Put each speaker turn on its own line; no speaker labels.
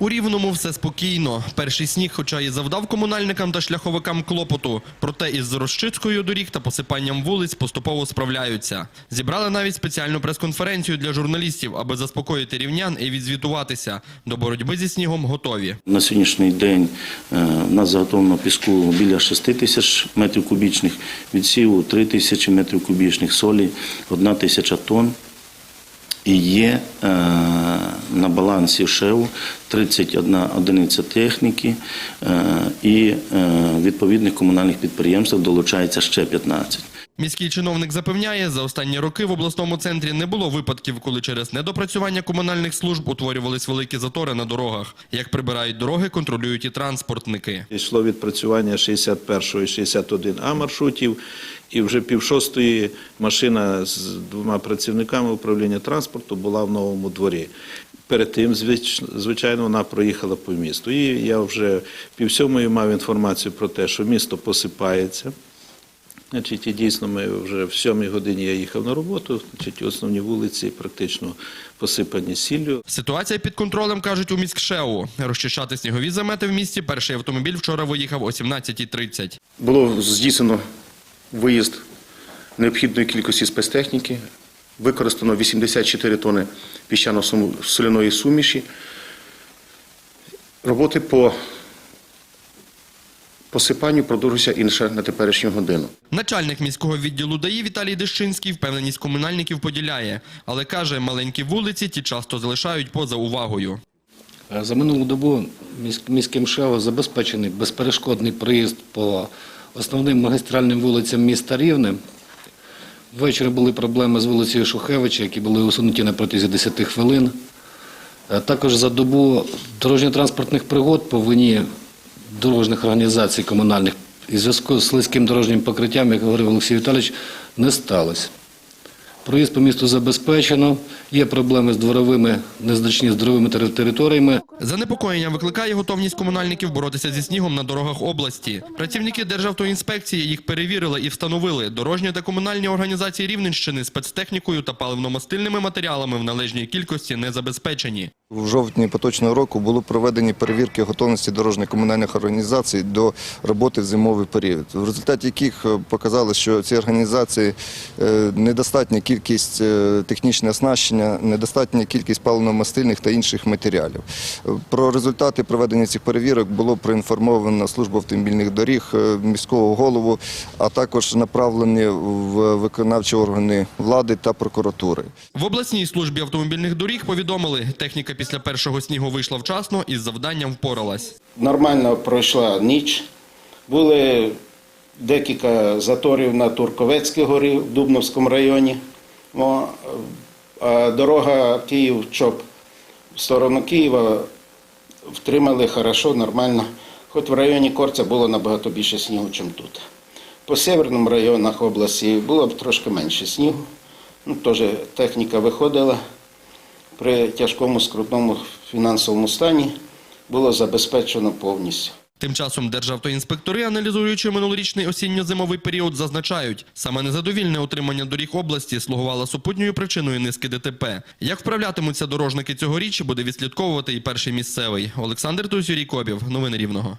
У Рівному все спокійно. Перший сніг, хоча і завдав комунальникам та шляховикам клопоту, проте із розчисткою доріг та посипанням вулиць поступово справляються. Зібрали навіть спеціальну прес-конференцію для журналістів, аби заспокоїти рівнян і відзвітуватися. До боротьби зі снігом готові.
На сьогоднішній день е, у нас заготовлено піску біля 6 тисяч метрів кубічних, відсіву 3 тисячі метрів кубічних, солі 1 тисяча тонн. І є е, на балансі ШЕУ 31 одиниця техніки е, і е, відповідних комунальних підприємств долучається ще 15.
Міський чиновник запевняє, за останні роки в обласному центрі не було випадків, коли через недопрацювання комунальних служб утворювались великі затори на дорогах. Як прибирають дороги, контролюють і транспортники.
Йшло відпрацювання 61 і 61 А маршрутів, і вже пів шостої машина з двома працівниками управління транспорту була в новому дворі. Перед тим, звичайно, вона проїхала по місту. І я вже пів сьомої мав інформацію про те, що місто посипається. Значить, і дійсно, ми вже в сьомій годині я їхав на роботу. Значить, основні вулиці практично посипані сіллю.
Ситуація під контролем, кажуть у міськшеу. Розчищати снігові замети в місті перший автомобіль вчора виїхав о 17.30.
Було здійснено виїзд необхідної кількості спецтехніки, використано 84 тони піщано-соляної суміші. Роботи по посипанню продовжуються інше на теперішню годину.
Начальник міського відділу ДАІ Віталій Дещинський впевненість комунальників поділяє, але каже, маленькі вулиці ті часто залишають поза увагою.
За минулу добу міським ШЕО забезпечений безперешкодний проїзд по основним магістральним вулицям міста Рівне. Ввечері були проблеми з вулицею Шухевича, які були усунуті на протязі 10 хвилин. Е, Також за добу дорожньо-транспортних пригод по вині дорожніх організацій комунальних і зв'язку з слизьким дорожнім покриттям, як говорив Олексій Віталійович, не сталося. Проїзд по місту забезпечено. Є проблеми з дворовими, незначні з дворовими територіями.
Занепокоєння викликає готовність комунальників боротися зі снігом на дорогах області. Працівники Державтоінспекції їх перевірили і встановили. Дорожні та комунальні організації Рівненщини спецтехнікою та паливно-мастильними матеріалами в належній кількості не забезпечені.
В жовтні поточного року були проведені перевірки готовності дорожньо-комунальних організацій до роботи в зимовий період, в результаті яких е, показали, що ці організації е, недостатня кількість е, технічне оснащення, недостатня кількість паливно-мастильних та інших матеріалів. Про результати проведення цих перевірок було проінформовано службу автомобільних доріг, міського голову, а також направлені в виконавчі органи влади та прокуратури.
В обласній службі автомобільних доріг повідомили, техніка після першого снігу вийшла вчасно і з завданням впоралась.
Нормально пройшла ніч. Були декілька заторів на Турковецькій горі в Дубновському районі. А дорога Київ-Чоп в сторону Києва втримали хорошо, нормально. Хоч в районі Корця було набагато більше снігу, ніж тут. По северним районах області було б трошки менше снігу. Ну, теж техніка виходила при тяжкому скрутному фінансовому стані було забезпечено повністю.
Тим часом державтоінспектори, аналізуючи минулорічний осінньо-зимовий період, зазначають, саме незадовільне утримання доріг області слугувало супутньою причиною низки ДТП. Як вправлятимуться дорожники цьогоріч, буде відслідковувати і перший місцевий. Олександр Тусюрій Кобів. Новини Рівного.